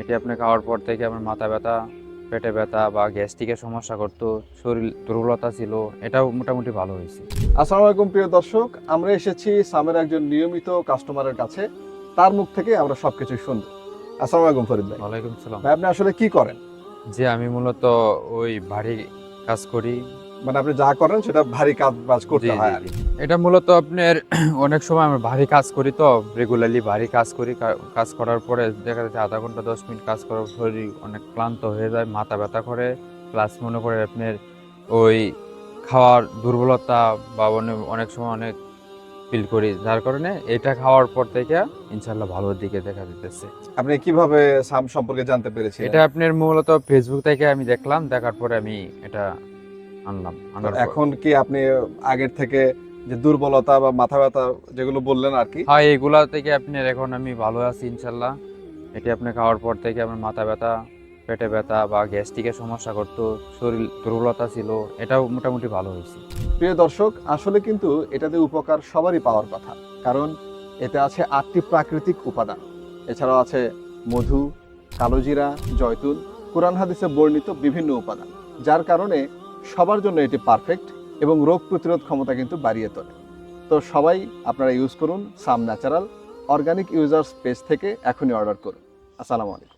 এটি আপনি খাওয়ার পর থেকে আমার মাথা ব্যথা পেটে ব্যথা বা গ্যাস্ট্রিকের সমস্যা করতো শরীর দুর্বলতা ছিল এটাও মোটামুটি ভালো হয়েছে। আসসালামু আলাইকুম প্রিয় দর্শক আমরা এসেছি সামের একজন নিয়মিত কাস্টমারের কাছে। তার মুখ থেকে আমরা সবকিছু শুনব। আসসালামু আলাইকুম ফরিদ ভাই। ওয়ালাইকুম সালাম। ভাই আপনি আসলে কি করেন? যে আমি মূলত ওই ভারী কাজ করি। মানে আপনি যা করেন সেটা ভারী কাজ বাজ করতে হয় আর কি। এটা মূলত আপনার অনেক সময় আমি ভারী কাজ করি তো রেগুলারলি ভারী কাজ করি কাজ করার পরে দেখা যাচ্ছে আধা ঘণ্টা দশ মিনিট কাজ করার শরীর অনেক ক্লান্ত হয়ে যায় মাথা ব্যথা করে। প্লাস মনে করে আপনার ওই খাওয়ার দুর্বলতা বা অনেক সময় অনেক ফিল করি। যার কারণে এটা খাওয়ার পর থেকে ইনশাল্লাহ ভালোর দিকে দেখা দিতেছে। আপনি কীভাবে সাম সম্পর্কে জানতে পেরেছেন এটা আপনার মূলত ফেসবুক থেকে আমি দেখলাম দেখার পরে আমি এটা আনলাম এখন কি আপনি আগের থেকে যে দুর্বলতা বা মাথা ব্যথা যেগুলো বললেন আর কি। হ্যাঁ এগুলা থেকে আপনার এখন আমি ভালো আছি ইনশাল্লাহ। এটি আপনি খাওয়ার পর থেকে আমার মাথা ব্যথা পেটে ব্যথা বা গ্যাস্ট্রিকের সমস্যা করতো শরীর দুর্বলতা ছিল এটাও মোটামুটি ভালো হয়েছে। প্রিয় দর্শক আসলে কিন্তু এটাতে উপকার সবারই পাওয়ার কথা কারণ এতে আছে আটটি প্রাকৃতিক উপাদান। এছাড়াও আছে মধু কালোজিরা জয়তুন কোরআন হাদিসে বর্ণিত বিভিন্ন উপাদান যার কারণে সবার জন্য এটি পারফেক্ট এবং রোগ প্রতিরোধ ক্ষমতা কিন্তু বাড়িয়ে তোলে। তো সবাই আপনারা ইউজ করুন some natural organic users page থেকে এখনই অর্ডার করুন। আসসালামু আলাইকুম।